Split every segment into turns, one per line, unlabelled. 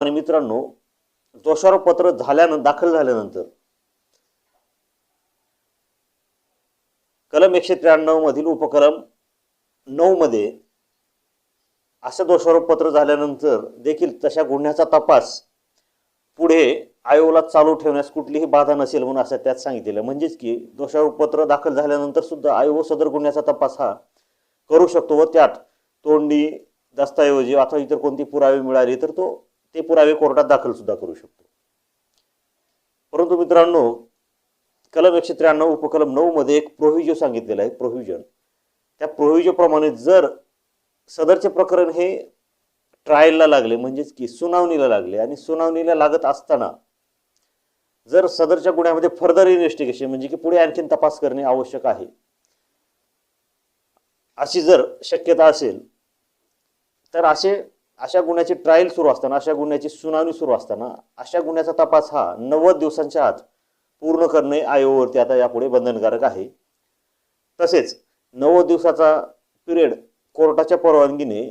आणि मित्रांनो दोषारोपत्र झाल्यानं दाखल झाल्यानंतर कलम एकशे त्र्याण्णव मधील उपक्रम नऊ मध्ये असं दोषारोप पत्र झाल्यानंतर देखील तशा गुन्ह्याचा तपास पुढे आयोगाला चालू ठेवण्यास कुठलीही बाधा नसेल म्हणून असं त्यात सांगितलेलं. म्हणजेच की दोषारोपत्र दाखल झाल्यानंतर सुद्धा आयोग सदर गुन्ह्याचा तपास हा करू शकतो व त्यात तोंडी दस्तऐवजी अथवा इतर कोणती पुरावे मिळाले तर तो ते पुरावे कोर्टात दाखल सुद्धा करू शकतो. परंतु मित्रांनो कलम एकशे त्र्याण्णव उपकलम नऊ मध्ये एक प्रोव्हिजो सांगितलेलं आहे प्रोव्हिजन त्या प्रोव्हिजोप्रमाणे जर सदरचे प्रकरण हे ट्रायलला लागले म्हणजेच की सुनावणीला लागले आणि सुनावणीला लागत असताना जर सदरच्या गुन्ह्यामध्ये फर्दर इन्व्हेस्टिगेशन म्हणजे की पुढे आणखीन तपास करणे आवश्यक आहे अशी जर शक्यता असेल तर असे अशा गुन्ह्याची ट्रायल सुरू असताना अशा गुन्ह्याची सुनावणी सुरू असताना अशा गुन्ह्याचा तपास हा नव्वद दिवसांच्या आत पूर्ण करणे आयोगावरती आता यापुढे बंधनकारक आहे. तसेच नव्वद दिवसाचा पिरियड कोर्टाच्या परवानगीने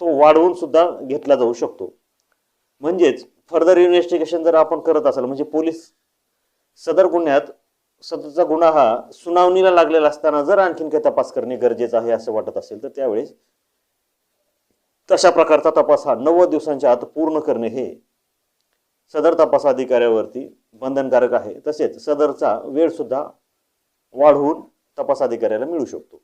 तो वाढवून सुद्धा घेतला जाऊ शकतो. म्हणजेच फर्दर इन्व्हेस्टिगेशन जर आपण करत असाल म्हणजे पोलीस सदर गुन्ह्यात सदरचा गुन्हा हा सुनावणीला लागलेला असताना जर आणखीन काही तपास करणे गरजेचं आहे असं वाटत असेल तर त्यावेळेस तशा प्रकारचा तपास हा नव्वद दिवसांच्या आत पूर्ण करणे हे सदर तपास अधिकाऱ्यावरती बंधनकारक आहे. तसेच सदरचा वेळसुद्धा वाढवून तपास अधिकाऱ्याला मिळू शकतो.